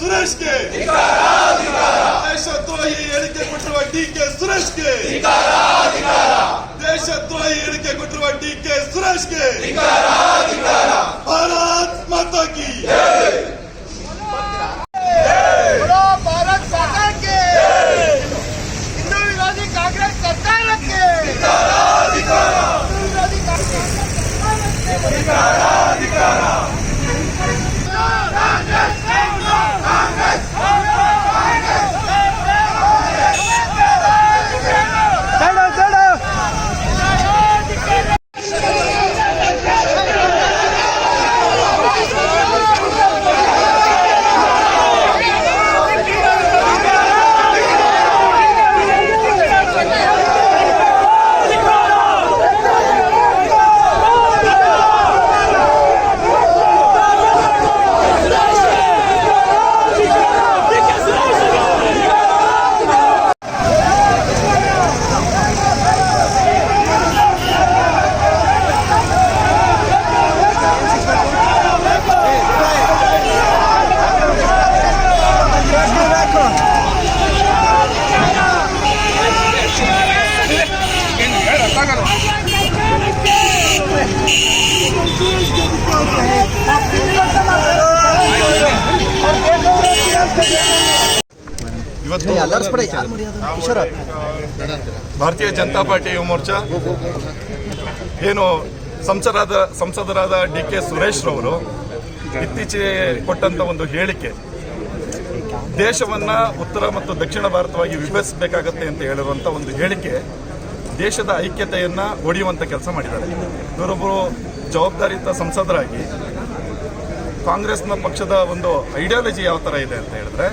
ಸುರೇಶ್ಗೆ ದೇಶದ್ರೋಹಿ ಹೇಳಿಕೆ ಕೊಟ್ಟಿರುವ ಡಿ ಕೆ ಸುರೇಶ್ಗೆ ದೇಶದ್ರೋಹಿ ಹೇಳಿಕೆ ಕೊಟ್ಟಿರುವ ಡಿ ಕೆ ಸುರೇಶ್ಗೆ ಭಾರತ್ ಮಾತಾ ಕಿ ಇವತ್ತು ಭಾರತೀಯ ಜನತಾ ಪಾರ್ಟಿ ಯುವ ಮೋರ್ಚಾ. ಏನು ಸಂಸದರಾದ ಸಂಸದರಾದ ಡಿ ಕೆ ಸುರೇಶ್ ರವರು ಇತ್ತೀಚೆಗೆ ಕೊಟ್ಟಂತ ಒಂದು ಹೇಳಿಕೆ. ದೇಶವನ್ನ ಉತ್ತರ ಮತ್ತು ದಕ್ಷಿಣ ಭಾರತವಾಗಿ ವಿಭಜಿಸಬೇಕಾಗತ್ತೆ ಅಂತ ಹೇಳಿರುವಂತ ಒಂದು ಹೇಳಿಕೆ ದೇಶದ ಐಕ್ಯತೆಯನ್ನ ಒಡೆಯುವಂತ ಕೆಲಸ ಮಾಡಿದ್ದಾರೆ. ಇವರೊಬ್ಬರು ಜವಾಬ್ದಾರಿಯುತ ಸಂಸದರಾಗಿ ಕಾಂಗ್ರೆಸ್ನ ಪಕ್ಷದ ಒಂದು ಐಡಿಯಾಲಜಿ ಯಾವ ತರ ಇದೆ ಅಂತ ಹೇಳಿದ್ರೆ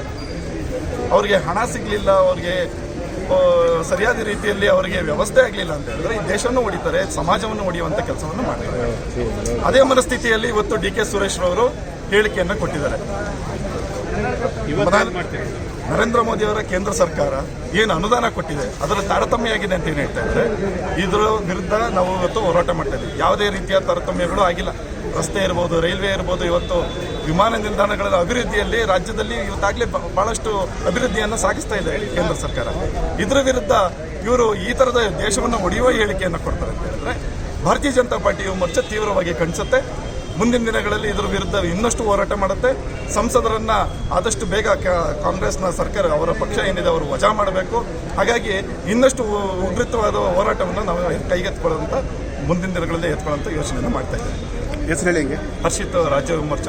ಅವರಿಗೆ ಹಣ ಸಿಗಲಿಲ್ಲ ಅವರಿಗೆ ಸರಿಯಾದ ರೀತಿಯಲ್ಲಿ ಅವರಿಗೆ ವ್ಯವಸ್ಥೆ ಆಗಲಿಲ್ಲ ಅಂತ ಹೇಳಿದ್ರೆ ಈ ದೇಶವನ್ನು ಹೊಡಿತಾರೆ ಸಮಾಜವನ್ನು ಹೊಡೆಯುವಂಥ ಕೆಲಸವನ್ನು ಮಾಡಿದ್ದಾರೆ ಅದೇ ಮನಸ್ಥಿತಿಯಲ್ಲಿ ಇವತ್ತು ಡಿ ಕೆ ಸುರೇಶ್ ರವರು ಹೇಳಿಕೆಯನ್ನು ಕೊಟ್ಟಿದ್ದಾರೆ. ನರೇಂದ್ರ ಮೋದಿ ಅವರ ಕೇಂದ್ರ ಸರ್ಕಾರ ಏನು ಅನುದಾನ ಕೊಟ್ಟಿದೆ ಅದರ ತಾರತಮ್ಯ ಆಗಿದೆ ಅಂತ ಏನು ಹೇಳ್ತಾ ಇದ್ರೆ ಇದರ ವಿರುದ್ಧ ನಾವು ಇವತ್ತು ಹೋರಾಟ ಮಾಡ್ತಾ ಇದ್ದೀವಿ ಯಾವುದೇ ರೀತಿಯ ತಾರತಮ್ಯಗಳು ಆಗಿಲ್ಲ. ರಸ್ತೆ ಇರ್ಬೋದು, ರೈಲ್ವೆ ಇರ್ಬೋದು, ಇವತ್ತು ವಿಮಾನ ನಿಲ್ದಾಣಗಳ ಅಭಿವೃದ್ಧಿಯಲ್ಲಿ ರಾಜ್ಯದಲ್ಲಿ ಇವತ್ತಾಗಲೇ ಬಹಳಷ್ಟು ಅಭಿವೃದ್ಧಿಯನ್ನು ಸಾಗಿಸ್ತಾ ಇದೆ ಕೇಂದ್ರ ಸರ್ಕಾರ. ಇದರ ವಿರುದ್ಧ ಇವರು ಈ ತರದ ದೇಶವನ್ನು ಒಡೆಯುವ ಹೇಳಿಕೆಯನ್ನು ಕೊಡ್ತಾರೆ ಅಂತ ಹೇಳಿದ್ರೆ, ಭಾರತೀಯ ಜನತಾ ಪಾರ್ಟಿಯು ಮೋರ್ಚಾ ತೀವ್ರವಾಗಿ ಖಂಡಿಸುತ್ತೆ. ಮುಂದಿನ ದಿನಗಳಲ್ಲಿ ಇದರ ವಿರುದ್ಧ ಇನ್ನಷ್ಟು ಹೋರಾಟ ಮಾಡುತ್ತೆ. ಸಂಸದರನ್ನ ಆದಷ್ಟು ಬೇಗ ಕಾಂಗ್ರೆಸ್ನ ಸರ್ಕಾರ ಅವರ ಪಕ್ಷ ಏನಿದೆ ಅವರು ವಜಾ ಮಾಡಬೇಕು. ಹಾಗಾಗಿ ಇನ್ನಷ್ಟು ಉಗ್ರತವಾದ ಹೋರಾಟವನ್ನು ನಾವು ಕೈಗೆತ್ಕೊಳ್ಳುವಂತ ಮುಂದಿನ ದಿನಗಳಲ್ಲಿ ಎತ್ಕೊಳ್ಳೋಂಥ ಯೋಚನೆಯನ್ನು ಮಾಡ್ತಾ ಇದ್ದಾರೆ ಹೆಸರು ಹೇಳಿ ಹಿಂಗೆ? ಹರ್ಷಿತ್ ರಾಜ್ಯ ವಿಮರ್ಶ